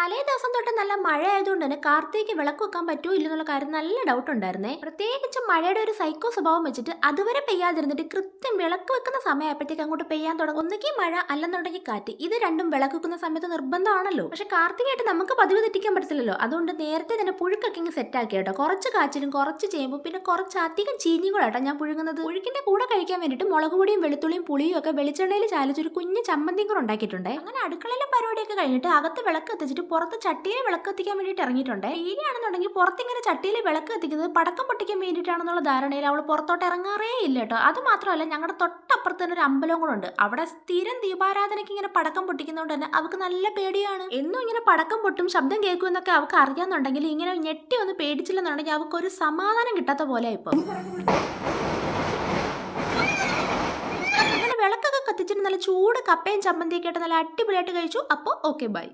തലേ ദിവസം തൊട്ട് നല്ല മഴ ആയതുകൊണ്ട് തന്നെ കാർത്തിക് വിളക്ക് വെക്കാൻ പറ്റുമോ ഇല്ലെന്നുള്ള കാര്യം നല്ല ഡൗട്ട് ഉണ്ടായിരുന്നേ. പ്രത്യേകിച്ച് മഴയുടെ ഒരു സൈക്കോ സ്വഭാവം വെച്ചിട്ട് അതുവരെ പെയ്യാതിരുന്നിട്ട് കൃത്യം വിളക്ക് വെക്കുന്ന സമയമായപ്പോഴത്തേക്ക് അങ്ങോട്ട് പെയ്യാൻ തുടങ്ങും. ഒന്നുകിൽ മഴ അല്ലെന്നുണ്ടെങ്കിൽ കാറ്റ്. ഇത് രണ്ടും വിളക്ക് വെക്കുന്ന സമയത്ത് നിർബന്ധമാണല്ലോ. പക്ഷെ കാർത്തികയായിട്ട് നമുക്ക് പതിവ് തെറ്റിക്കാൻ പറ്റത്തില്ലല്ലോ. അതുകൊണ്ട് നേരത്തെ തന്നെ പുഴുക്കൊക്കെ ഇങ്ങനെ സെറ്റാക്കി കേട്ടോ. കുറച്ച് കാച്ചിലും കുറച്ച് ചേമ്പും പിന്നെ കുറച്ച് അധികം ചീനിയും കൂടെ കേട്ടോ ഞാൻ പുഴുങ്ങുന്നത്. പുഴുക്കിന്റെ കൂടെ കഴിക്കാൻ വേണ്ടിയിട്ട് മുളക് പൊടിയും വെളുത്തുള്ളിയും പുളിയും ഒക്കെ വെളിച്ചെണ്ണയിൽ ചാലിച്ചൊരു കുഞ്ഞ് ചമ്മന്തിയും കൂടെ ഉണ്ടാക്കിയിട്ടുണ്ട്. അങ്ങനെ അടുക്കളയിലെ പരിപാടിയൊക്കെ കഴിഞ്ഞിട്ട് അകത്ത് വിളക്ക് എത്തിച്ചിട്ട് പുറത്ത് ചട്ടിയിൽ വിളക്ക് എത്തിക്കാൻ വേണ്ടിയിട്ട് ഇറങ്ങിയിട്ടുണ്ട്. ഇനിയാണെന്നുണ്ടെങ്കിൽ പുറത്തിങ്ങനെ ചട്ടിയിൽ വിളക്ക് എത്തിക്കുന്നത് പടക്കം പൊട്ടിക്കാൻ വേണ്ടിയിട്ടാണെന്നുള്ള ധാരണയിൽ അവൾ പുറത്തോട്ട് ഇറങ്ങാറേ ഇല്ല കേട്ടോ. അത് മാത്രമല്ല ഞങ്ങളുടെ തൊട്ടപ്പുറത്ത് തന്നെ ഒരു അമ്പലവും കൂടെ ഉണ്ട്. അവിടെ സ്ഥിരം ദീപാരാധനയ്ക്ക് ഇങ്ങനെ പടക്കം പൊട്ടിക്കുന്നതുകൊണ്ട് തന്നെ അവൾക്ക് നല്ല പേടിയാണ്. എന്നും ഇങ്ങനെ പടക്കം പൊട്ടും ശബ്ദം കേൾക്കുമെന്നൊക്കെ അവൾക്ക് അറിയാന്നുണ്ടെങ്കിൽ ഇങ്ങനെ ഞെട്ടി ഒന്ന് പേടിച്ചില്ലെന്നുണ്ടെങ്കിൽ അവൾക്ക് ഒരു സമാധാനം കിട്ടാത്ത പോലെ ഇപ്പം. വിളക്കൊക്കെ കത്തിച്ചിട്ട് നല്ല ചൂട് കപ്പയും ചമ്മന്തിയൊക്കെ ആയിട്ട് നല്ല അടിപൊളിയായിട്ട് കഴിച്ചു. അപ്പോൾ ഓക്കെ ബൈ.